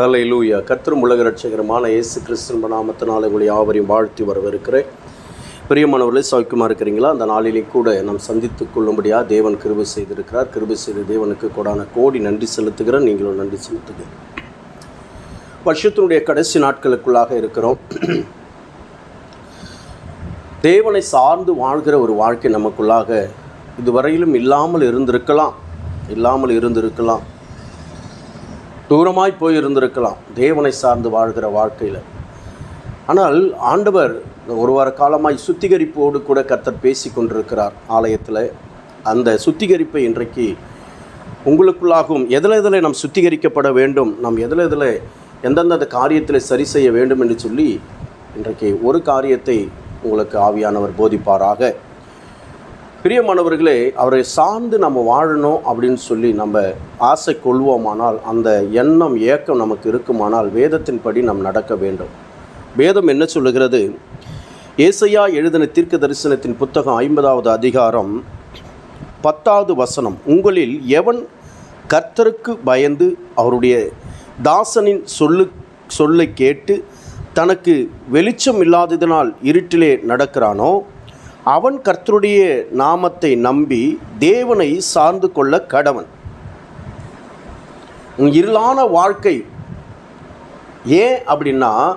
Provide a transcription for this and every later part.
ஹலை லூயா கத்திரும் உலக ரட்சகரமான இயேசு கிறிஸ்தன் நாமத்தினால் உங்களை யாவரையும் வாழ்த்தி வரவிருக்கிறேன் பிரியமானவர்களே சௌக்கியமாக இருக்கிறீங்களா? அந்த நாளிலே கூட நாம் சந்தித்து கொள்ளும்படியாக தேவன் கிருபை செய்திருக்கிறார். கிருபை செய்த தேவனுக்கு கூடான கோடி நன்றி செலுத்துகிறேன். நீங்களும் நன்றி செலுத்துகிறேன் வருஷத்தினுடைய கடைசி நாட்களுக்குள்ளாக இருக்கிறோம். தேவனை சார்ந்து வாழ்கிற ஒரு வாழ்க்கை நமக்குள்ளாக இதுவரையிலும் இல்லாமல் இருந்திருக்கலாம். இல்லாமல் இருந்திருக்கலாம். தூரமாய் போயிருந்திருக்கலாம் தேவனை சார்ந்து வாழ்கிற வாழ்க்கையில். ஆனால் ஆண்டவர் ஒரு வார காலமாய் சுத்திகரிப்போடு கூட கர்த்தர் பேசி கொண்டிருக்கிறார் ஆலயத்தில். அந்த சுத்திகரிப்பை இன்றைக்கு உங்களுக்குள்ளாகவும் எதில் எதில் நாம் சுத்திகரிக்கப்பட வேண்டும் நாம் எதில் எதில் எந்தெந்த காரியத்தில் சரி செய்ய வேண்டும் என்று சொல்லி இன்றைக்கு ஒரு காரியத்தை உங்களுக்கு ஆவியானவர் போதிப்பாராக. பிரியமானவர்களே அவரை சார்ந்து நம்ம வாழணும் அப்படின்னு சொல்லி நம்ம ஆசை கொள்வோமானால் அந்த எண்ணம் ஏக்கம் நமக்கு இருக்குமானால் வேதத்தின்படி நாம் நடக்க வேண்டும். வேதம் என்ன சொல்லுகிறது? ஏசையா எழுதின தீர்க்க தரிசனத்தின் புத்தகம் ஐம்பதாவது அதிகாரம் பத்தாவது வசனம். உங்களில் எவன் கர்த்தருக்கு பயந்து அவருடைய தாசனின் சொல்லு சொல்லை கேட்டு தனக்கு வெளிச்சம் இல்லாததினால் இருட்டிலே நடக்கிறானோ அவன் கர்த்தருடைய நாமத்தை நம்பி தேவனை சார்ந்து கொள்ள கடவன். உன் இருளான வாழ்க்கை ஏன் அப்படின்னா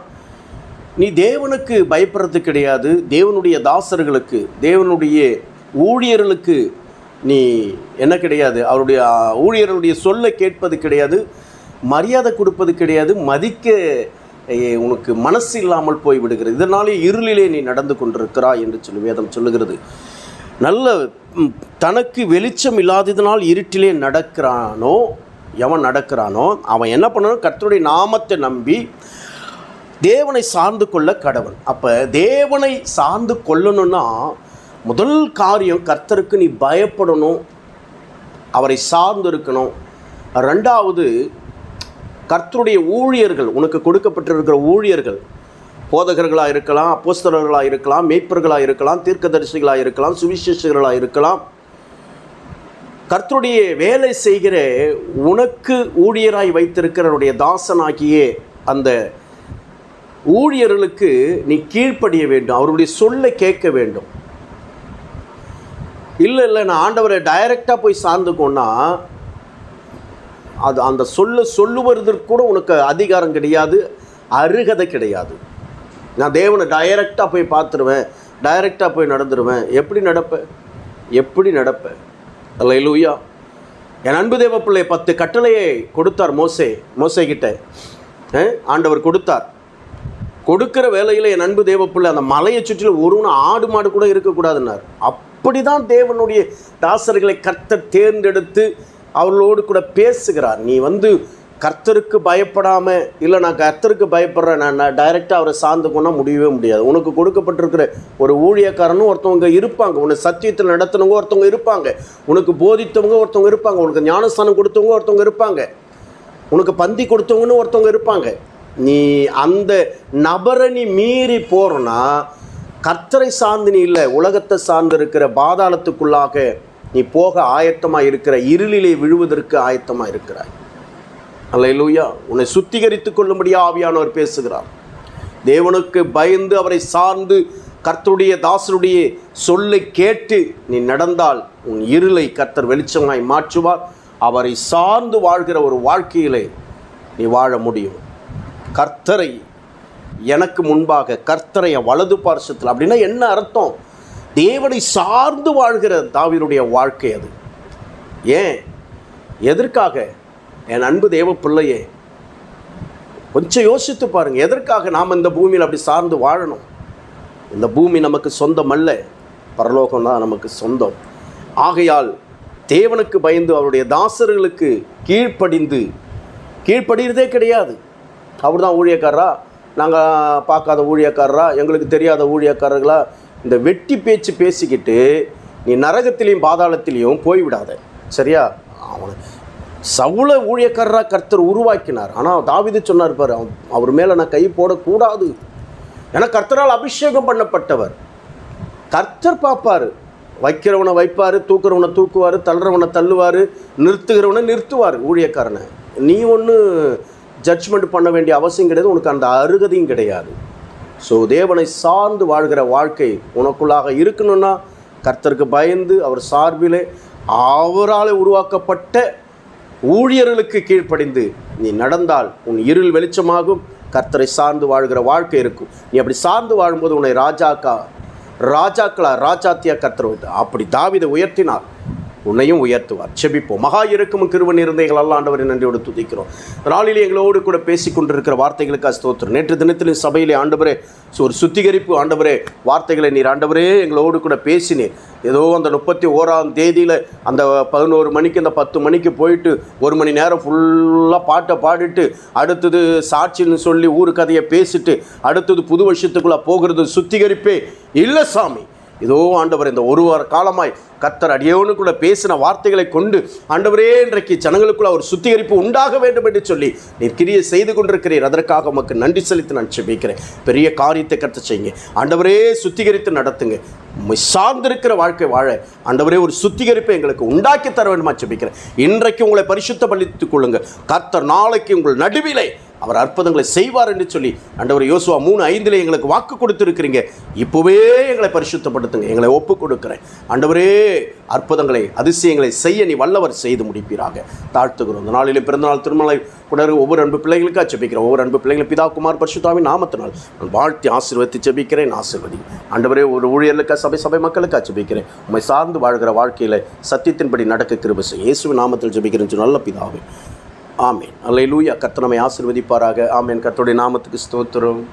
நீ தேவனுக்கு பயப்படுறது கிடையாது தேவனுடைய தாசர்களுக்கு தேவனுடைய ஊழியர்களுக்கு நீ என்ன கிடையாது அவருடைய ஊழியர்களுடைய சொல்லை கேட்பது கிடையாது மரியாதை கொடுப்பது கிடையாது மதிக்க உனக்கு மனசு இல்லாமல் போய் விடுகிறது இதனாலே இருளிலே நீ நடந்து கொண்டிருக்கிறாய் என்று சொல்லி வேதம் சொல்லுகிறது. நல்ல தனக்கு வெளிச்சம் இல்லாததினால் இருட்டிலே நடக்கிறானோ எவன் நடக்கிறானோ அவன் என்ன பண்ணணும்? கர்த்தருடைய நாமத்தை நம்பி தேவனை சார்ந்து கொள்ள கடவன். அப்போ தேவனை சார்ந்து கொள்ளணும்னா முதல் காரியம் கர்த்தருக்கு நீ பயப்படணும் அவரை சார்ந்து இருக்கணும். ரெண்டாவது கர்த்தருடைய ஊழியர்கள் உனக்கு கொடுக்கப்பட்டிருக்கிற ஊழியர்கள் போதகர்களாக இருக்கலாம் அப்போஸ்தலர்களாக இருக்கலாம் மேய்ப்பர்களாக இருக்கலாம் தீர்க்கதரிசிகளாக இருக்கலாம் சுவிசேஷர்களாக இருக்கலாம். கர்த்தருடைய வேலை செய்கிற உனக்கு ஊழியராய் வைத்திருக்கிறவருடைய தாசனாகிய அந்த ஊழியர்களுக்கு நீ கீழ்ப்படிய வேண்டும் அவருடைய சொல்லை கேட்க வேண்டும். இல்லை இல்லை நான் ஆண்டவரை டைரெக்டாக போய் சார்ந்துக்கோன்னா அது அந்த சொல்ல சொல்லுவதற்கு கூட உனக்கு அதிகாரம் கிடையாது அருகதை கிடையாது. நான் தேவனை டைரெக்டாக போய் பார்த்துருவேன் டைரெக்டாக போய் நடந்துருவேன். எப்படி நடப்பேன் எப்படி நடப்பேன் அல்ல லூயா என் அன்பு தேவ பிள்ளை பத்து கட்டளையை கொடுத்தார் மோசே மோசே கிட்ட. ஆண்டவர் கொடுத்தார். கொடுக்கிற வேலையில் என் அன்பு தேவ பிள்ளை அந்த மலையை சுற்றிலும் ஒருவன ஆடு மாடு கூட இருக்கக்கூடாதுன்னார். அப்படிதான் தேவனுடைய தாசர்களை கர்த்தர் தேர்ந்தெடுத்து அவர்களோடு கூட பேசுகிறார். நீ வந்து கர்த்தருக்கு பயப்படாமல் இல்லை நான் கர்த்தருக்கு பயப்படுறேன் நான் நான் டைரெக்டாக அவரை சார்ந்து கொண்டால் முடியவே முடியாது. உனக்கு கொடுக்கப்பட்டிருக்கிற ஒரு ஊழியக்காரனும் ஒருத்தவங்க இருப்பாங்க. உன்னை சத்தியத்தில் நடத்தினவங்க ஒருத்தவங்க இருப்பாங்க. உனக்கு போதித்தவங்க ஒருத்தவங்க இருப்பாங்க. உனக்கு ஞானஸ்தானம் கொடுத்தவங்க ஒருத்தவங்க இருப்பாங்க. உனக்கு பந்தி கொடுத்தவங்கன்னு ஒருத்தவங்க இருப்பாங்க. நீ அந்த நபரை நீ மீறி போகிறோன்னா கர்த்தரை சார்ந்து நீ இல்லை. உலகத்தை சார்ந்து இருக்கிற பாதாளத்துக்குள்ளாக நீ போக ஆயத்தமாக இருக்கிற இருளிலே விழுவதற்கு ஆயத்தமாக இருக்கிறாய். அல்லையிலூயா உன்னை சுத்திகரித்து கொள்ளும்படியாக ஆவியானவர் பேசுகிறார். தேவனுக்கு பயந்து அவரை சார்ந்து கர்த்தருடைய தாசருடைய சொல்லை கேட்டு நீ நடந்தால் உன் இருளை கர்த்தர் வெளிச்சமாய் மாற்றுவார். அவரை சார்ந்து வாழ்கிற ஒரு வாழ்க்கையிலே நீ வாழ முடியும். கர்த்தரை எனக்கு முன்பாக கர்த்தரைய வலது பார்சத்தில் அப்படின்னா என்ன அர்த்தம்? தேவனை சார்ந்து வாழ்கிற தாவினுடைய வாழ்க்கை அது. ஏன்? எதற்காக? என் அன்பு தேவ பிள்ளையே கொஞ்சம் யோசித்து பாருங்க எதற்காக நாம் இந்த பூமியில் அப்படி சார்ந்து வாழணும்? இந்த பூமி நமக்கு சொந்தம் அல்ல பரலோகம் தான் நமக்கு சொந்தம். ஆகையால் தேவனுக்கு பயந்து அவருடைய தாசர்களுக்கு கீழ்ப்படிந்து கீழ்ப்படிகிறதே கிடையாது. அவர் தான் ஊழியக்காரரா? நாங்கள் பார்க்காத ஊழியக்காரரா? எங்களுக்கு தெரியாத ஊழியக்காரர்களா? இந்த வெட்டி பேச்சு பேசிக்கிட்டு நீ நரகத்திலையும் பாதாளத்திலையும் போய்விடாத சரியா? அவனை சவுள ஊழியக்காரராக கர்த்தர் உருவாக்கினார். ஆனால் தாவிது சொன்னார் பாரு அவன் அவர் மேலே நான் கை போடக்கூடாது. ஏன்னா கர்த்தரால் அபிஷேகம் பண்ணப்பட்டவர். கர்த்தர் பார்ப்பார். வைக்கிறவனை வைப்பார் தூக்குறவனை தூக்குவார் தள்ளுறவனை தள்ளுவார் நிறுத்துகிறவனை நிறுத்துவார் ஊழியக்காரனை. நீ ஒன்று ஜட்ஜ்மெண்ட் பண்ண வேண்டிய அவசியம் கிடையாது உனக்கு அந்த அருகதையும் கிடையாது. ஸோ தேவனை சார்ந்து வாழ்கிற வாழ்க்கை உனக்குள்ளாக இருக்கணும்னா கர்த்தருக்கு பயந்து அவர் சார்பிலே அவரால் உருவாக்கப்பட்ட ஊழியர்களுக்கு கீழ்ப்படிந்து நீ நடந்தால் உன் இருள் வெளிச்சமாகும் கர்த்தரை சார்ந்து வாழ்கிற வாழ்க்கை இருக்கும். நீ அப்படி சார்ந்து வாழும்போது உன்னை ராஜாக்கா ராஜாக்களா ராஜாத்தியா கர்த்தர் அப்படி தாவிதை உயர்த்தினார். உன்னையும் உயர்த்துவார். செபிப்போம். மகா இருக்கும் கிருவன் இருந்தைகள் அல்ல ஆண்டவரை நன்றியோடு துதிக்கிறோம். நாளில் எங்களோடு கூட பேசி கொண்டிருக்கிற வார்த்தைகளுக்கு ஸ்தோத்திரம் நேற்று தினத்திலும் சபையிலே ஆண்டவரே ஒரு சுத்திகரிப்பு ஆண்டவரே வார்த்தைகளை நீர் ஆண்டவரே எங்களோடு கூட பேசினீர். ஏதோ அந்த முப்பத்தி ஓராம் தேதியில் அந்த பதினோரு மணிக்கு அந்த பத்து மணிக்கு போயிட்டு ஒரு மணி நேரம் ஃபுல்லாக பாட்டை பாடிட்டு அடுத்தது சாட்சின்னு சொல்லி ஊரு கதையை பேசிட்டு அடுத்தது புது வருஷத்துக்குள்ளே போகிறது சுத்திகரிப்பே இல்லை சாமி. இதோ ஆண்டவர் இந்த ஒரு வார காலமாய் கத்தர் அடியோனுக்குள்ள பேசின வார்த்தைகளை கொண்டு ஆண்டவரே இன்றைக்கு ஜனங்களுக்குள்ள ஒரு சுத்திகரிப்பு உண்டாக வேண்டும் என்று சொல்லி நீர் கிரியை செய்து கொண்டிருக்கிறீர். அதற்காக உமக்கு நன்றி செலுத்தி நான் செபிக்கிறேன் பெரிய காரியத்தை கற்று செய்யுங்க. ஆண்டவரே சுத்திகரித்து நடத்துங்க. சார்ந்திருக்கிற வாழ்க்கை வாழ ஆண்டவரே ஒரு சுத்திகரிப்பை எங்களுக்கு உண்டாக்கி தர வேண்டுமா செபிக்கிறேன் இன்றைக்கு உங்களை பரிசுத்தப்படுத்திக் கொள்ளுங்க. கர்த்தர் நாளைக்கு உங்கள் நடுவிலை அவர் அற்புதங்களை செய்வார் என்று சொல்லி ஆண்டவர் யோசுவா மூணு ஐந்தில் எங்களுக்கு வாக்கு கொடுத்துருக்கிறீங்க. இப்போவே எங்களை பரிசுத்தப்படுத்துங்க. எங்களை ஒப்பு கொடுக்குறேன். ஆண்டவரே அற்புதங்களை அதிசயங்களை செய்ய நீ வல்லவர் செய்து முடிப்பீராக. தாழ்த்துகிறோம். இந்த நாளிலே பிறந்தநாள் திருமலை குடர் ஒவ்வொரு அன்பு பிள்ளைகளுக்காக ஜெபிக்கிறேன் ஒவ்வொரு அன்பு பிள்ளைகளும் பிதா குமார் பரிசுத்தாவின் நாமத்தினால் நான் வாழ்த்தி ஆசீர்வதித்து ஜெபிக்கிறேன் ஆசீர்வதி ஆண்டவரே ஒரு ஊழியர்களுக்காக சபை சபை மக்களுக்காக ஜெபிக்கிறேன். உண்மை சார்ந்து வாழ்கிற வாழ்க்கையில் சத்தியத்தின்படி நடக்க கிருபசு இயேசுவின் நாமத்தில் ஜெபிக்கிறேன். நல்ல பிதாவே ஆமேன். அல்ல லூயா கத்தனமை ஆசிர்வதிப்பாராக. ஆமேன். கத்தோடைய நாமத்துக்கு ஸ்தோத்திரம்.